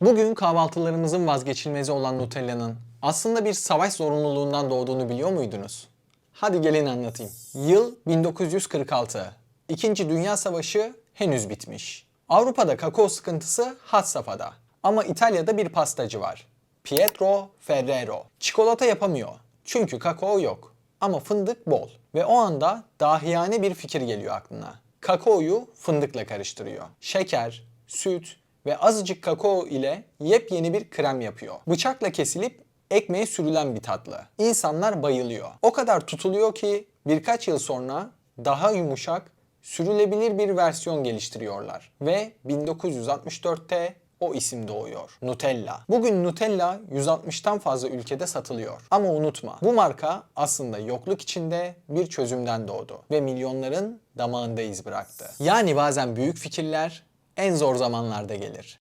Bugün kahvaltılarımızın vazgeçilmezi olan Nutella'nın aslında bir savaş zorunluluğundan doğduğunu biliyor muydunuz? Hadi gelin anlatayım. Yıl 1946. İkinci Dünya Savaşı henüz bitmiş. Avrupa'da kakao sıkıntısı had safhada. Ama İtalya'da bir pastacı var. Pietro Ferrero. Çikolata yapamıyor. Çünkü kakao yok. Ama fındık bol. Ve o anda dahiyane bir fikir geliyor aklına. Kakaoyu fındıkla karıştırıyor. Şeker, süt ve azıcık kakao ile yepyeni bir krem yapıyor. Bıçakla kesilip ekmeğe sürülen bir tatlı. İnsanlar bayılıyor. O kadar tutuluyor ki birkaç yıl sonra daha yumuşak, sürülebilir bir versiyon geliştiriyorlar. Ve 1964'te o isim doğuyor. Nutella. Bugün Nutella 160'tan fazla ülkede satılıyor. Ama unutma bu marka aslında yokluk içinde bir çözümden doğdu ve milyonların damağında iz bıraktı. Yani bazen büyük fikirler en zor zamanlarda gelir.